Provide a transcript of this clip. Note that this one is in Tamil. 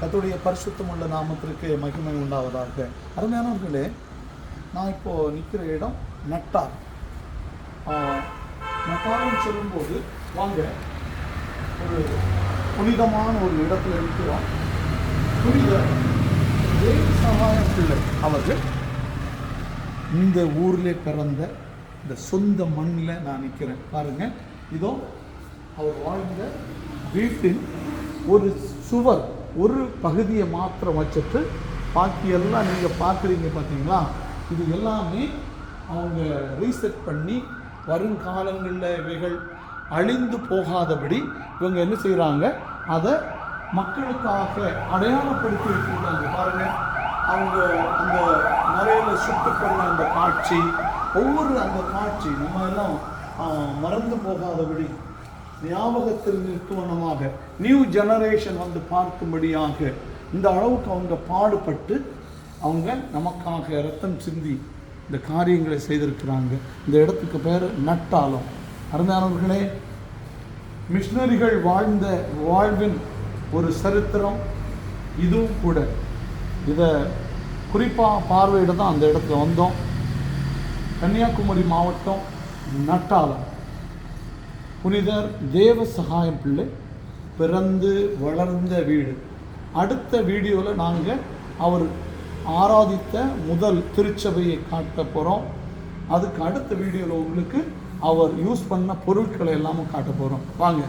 கர்த்தருடைய பரிசுத்தமுள்ள நாமத்திற்கு மகிமை உண்டாவதாக. அருமையானவர்களே நான் இப்போது நிற்கிற இடம் நட்டார். நட்டார்னு சொல்லும்போது வாங்க ஒரு புனிதமான ஒரு இடத்துல இருக்கிறோம் புனித தேவ பிள்ளை அவர்கள் இந்த ஊரில் பிறந்த இந்த சொந்த மண்ணில் நான் நிற்கிறேன் பாருங்கள் இதோ அவர் வாழ்ந்த வீட்டின் ஒரு சுவர். ஒரு பகுதியை மாத்திரம் வச்சுட்டு பாக்கி எல்லாம் நீங்கள் பார்க்குறீங்க பார்த்தீங்களா இது எல்லாமே அவங்க ரீசெட் பண்ணி வருங்காலங்களில் இவைகள் அழிந்து போகாதபடி இவங்க என்ன செய்கிறாங்க அதை மக்களுக்காக அடையாளப்படுத்தி வச்சுருக்காங்க. பாருங்கள் அவங்க அந்த மறையில் சுட்டு பண்ண அந்த காட்சி ஒவ்வொரு அந்த காட்சி நம்ம எல்லாம் மறந்து போகாதபடி ஞாபகத்தில் நிற்குவனமாக நியூ ஜெனரேஷன் வந்து பார்க்கும்படியாக இந்த அளவுக்கு அவங்க பாடுபட்டு அவங்க நமக்காக ரத்தம் சிந்தி இந்த காரியங்களை செய்திருக்கிறாங்க. இந்த இடத்துக்கு பேர் நட்டாலம் அருந்தானவர்களே மிஷினரிகள் வாழ்ந்த வாழ்வின் ஒரு சரித்திரம் இதுவும் கூட. இதை குறிப்பாக பார்வையிட தான் அந்த இடத்துல வந்தோம். கன்னியாகுமரி மாவட்டம் நட்டாலம் புனிதர் தேவ சகாயம் பிள்ளை பிறந்து வளர்ந்த வீடு. அடுத்த வீடியோவில் நாங்கள் அவர் ஆராதித்த முதல் திருச்சபையை காட்ட போகிறோம் அதுக்கு அடுத்த வீடியோவில் உங்களுக்கு அவர் யூஸ் பண்ண பொருட்களை எல்லாமும் காட்ட போகிறோம் வாங்க.